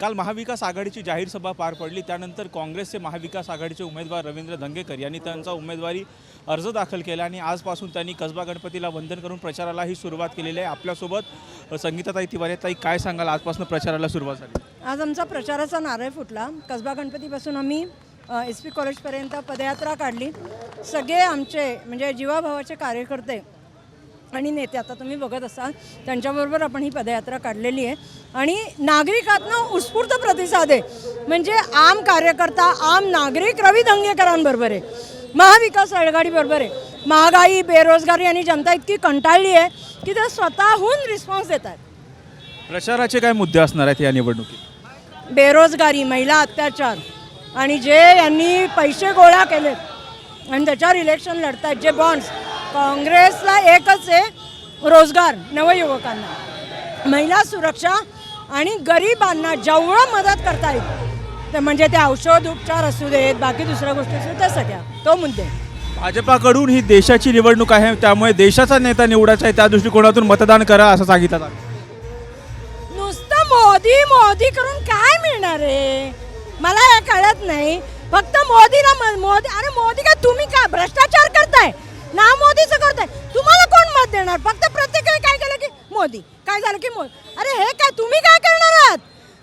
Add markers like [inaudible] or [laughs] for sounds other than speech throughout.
काल महाविकास आघाडीची जाहीर सभा पार पडली. त्यानंतर काँग्रेसचे महाविकास आघाडीचे उमेदवार रवींद्र धंगेकर यांनी त्यांचा उमेदवारी अर्ज दाखल केला आणि आजपासून त्यांनी कसबा गणपतीला वंदन करून प्रचारालाही सुरुवात केलेली आहे. आपल्यासोबत संगीताताई तिवारी ताई काय सांगाल? आजपासून प्रचाराला सुरुवात झाली. आज आमचा प्रचाराचा नारळ फुटला. कसबा गणपतीपासून आम्ही एस पी कॉलेजपर्यंत पदयात्रा काढली. सगळे आमचे म्हणजे जीवाभावाचे कार्यकर्ते आणि नेते आता तुम्ही बघत असाल त्यांच्याबरोबर आपण ही पदयात्रा काढलेली आहे. आणि नागरिकातनं उत्स्फूर्त प्रतिसाद आहे. म्हणजे आम कार्यकर्ता आम नागरिक रवी दंगेकरांबरोबर आहे. महाविकास आघाडीबरोबर आहे. महागाई बेरोजगारी आणि जनता इतकी कंटाळली आहे की ते स्वतःहून रिस्पॉन्स देतात प्रचाराचे काय मुद्दे असणार आहेत या निवडणुकीत? बेरोजगारी महिला अत्याचार आणि जे यांनी पैसे गोळा केलेत आणि त्याच्यावर इलेक्शन लढतात जे बॉन्ड्स काँग्रेसला एकच आहे रोजगार नवयुवकांना. महिला सुरक्षा आणि गरिबांना जेवढं मदत करता येईल ते म्हणजे ते औषध उपचार असू देत बाकी दुसऱ्या गोष्टी असू त्या सगळ्या तो मुद्दे. भाजपाकडून ही देशाची निवडणूक आहे त्यामुळे देशाचा नेता निवडायचा आहे त्या दृष्टिकोनातून मतदान करा असं सांगितलं जातं. नुसतं मोदी मोदी करून काय मिळणार आहे? मला हे कळत नाही. फक्त मोदीला मोदी अरे मोदी? काय झालं की मोदी अरे हे काय तुम्ही काय करणार आहात?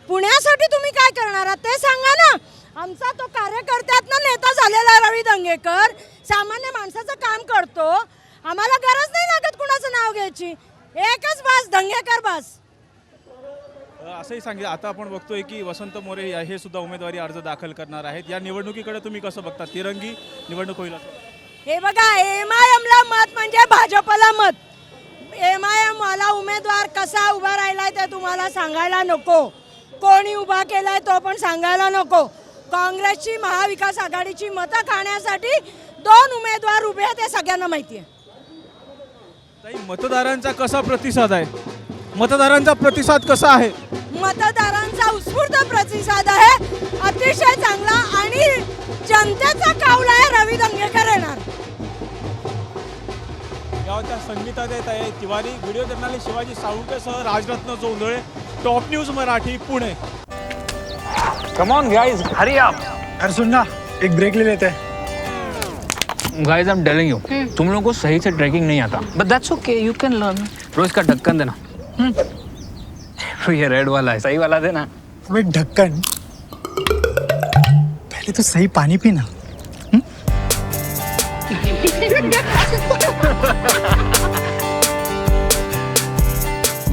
पुण्यासाठी तुम्ही काय करणार आहात? ते सांगा ना. आमचा तो कार्यकर्त्यातनं नेता झालेला रवी दंगेकर. सामान्य माणसाचं काम करतो. आम्हाला गरज नाही लागत कुणाचं नाव घ्यायची. एकच बस दंगेकर बस. असंही सांगितलं. आता आपण बघतोय की वसंत मोरे हे सुद्धा उमेदवारी अर्ज दाखल करणार आहेत. या निवडणुकीकडे तुम्ही कसं बघता तिरंगी निवडणूक होईल हे बघा एम आय एमला मत म्हणजे भाजपला मत. एम आय एम वाला उमेदवार कसा उभा राहिलाय ते तुम्हाला सांगायला नको. कोणी उभा केलाय तो पण सांगायला नको. काँग्रेसची महाविकास आघाडीची मतं खाण्यासाठी दोन उमेदवार उभे आहेत हे सगळ्यांना माहिती आहे ताई मतदारांचा कसा प्रतिसाद आहे? मतदारांचा प्रतिसाद कसा आहे? मतदारांचा उत्स्फूर्त प्रतिसाद आहे. अतिशय चांगला आणि जनतेचा कावला आहे रवी संगीताताई आहे. Tiwari video journalist Shivaji साळुंकेसह Rajratna Jondhale. Top news Marathi Pune. Come on guys hurry up अरे सुन ना एक ब्रेक ले लेते. हैं guys I am telling you तुम लोगों को सही से ट्रैकिंग नहीं आता. But that's okay you can learn रोज का ढक्कन देना. तो [laughs] ये रेड वाला है. सही वाला देना. अबे ढक्कन. पहले तो सही पानी पीना. [laughs]